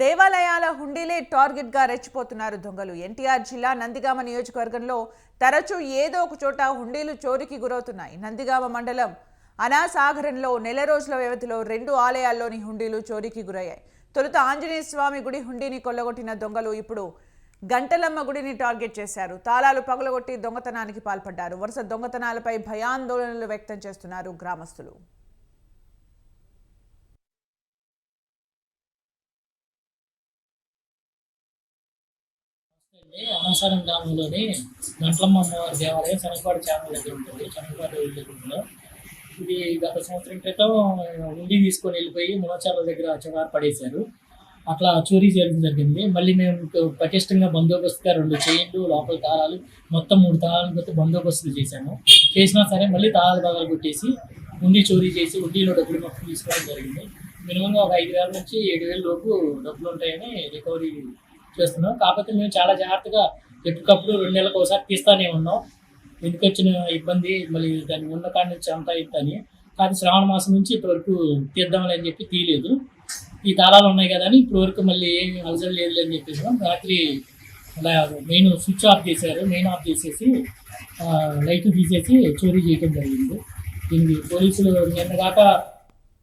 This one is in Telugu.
దేవాలయాల హుండీలే టార్గెట్గా రెచ్చిపోతున్నారు దొంగలు. ఎన్టీఆర్ జిల్లా నందిగామ నియోజకవర్గంలో తరచూ ఏదో ఒక చోట హుండీలు చోరీకి గురవుతున్నాయి. నందిగామ మండలం అనాసాగరంలో నెల రోజుల వ్యవధిలో రెండు ఆలయాల్లోని హుండీలు చోరీకి గురయ్యాయి. తొలుత ఆంజనేయ స్వామి గుడి హుండీని కొల్లగొట్టిన దొంగలు ఇప్పుడు గంటలమ్మ గుడిని టార్గెట్ చేశారు. తాళాలు పగలగొట్టి దొంగతనానికి పాల్పడ్డారు. వరుస దొంగతనాలపై భయాందోళనలు వ్యక్తం చేస్తున్నారు గ్రామస్తులు. అనవసరం గ్రామంలోని గంట్లమ్మ అమ్మవారి దేవాలయం చనకపాడు ఛానల్ దగ్గర ఉంటుంది. చనకపాడు దగ్గరలో ఇది గత సంవత్సరం క్రితం ఉండి తీసుకొని వెళ్ళిపోయి మునచాల దగ్గర చివరి పడేశారు. అట్లా చోరీ చేయడం జరిగింది. మళ్ళీ మేము పటిష్టంగా బందోబస్తుగా రెండు చైన్లు లోపల తాళాలు మొత్తం మూడు తాళాలు పెట్టి బందోబస్తులు చేశాము. చేసినా సరే మళ్ళీ తాళాలు తాళాలు కొట్టేసి ఉండి చోరీ చేసి ఉండిలో డబ్బులు మొత్తం తీసుకోవడం జరిగింది. మినిమంగా ఒక ఐదు వేల నుంచి ఏడు వేల లోపు డబ్బులు ఉంటాయని రికవరీ చేస్తున్నాం. కాకపోతే మేము చాలా జాగ్రత్తగా ఎప్పటికప్పుడు రెండు నెలలకు ఒకసారి తీస్తానే ఉన్నాం. ఎందుకు వచ్చిన ఇబ్బంది మళ్ళీ దాన్ని ఉన్న కాడి నుంచి అంతా ఇద్దని కానీ శ్రావణ మాసం నుంచి ఇప్పటివరకు తీద్దామని అని చెప్పి తీయలేదు. ఈ తాళాలు ఉన్నాయి కదా అని ఇప్పటివరకు మళ్ళీ ఏమి అలజడి లేదు అని చెప్పేసి రాత్రి అలా మెయిన్ స్విచ్ ఆఫ్ చేశారు. మెయిన్ ఆఫ్ చేసేసి లైట్ తీసేసి చోరీ చేయడం జరిగింది. దీనికి పోలీసులు నిన్న దాకా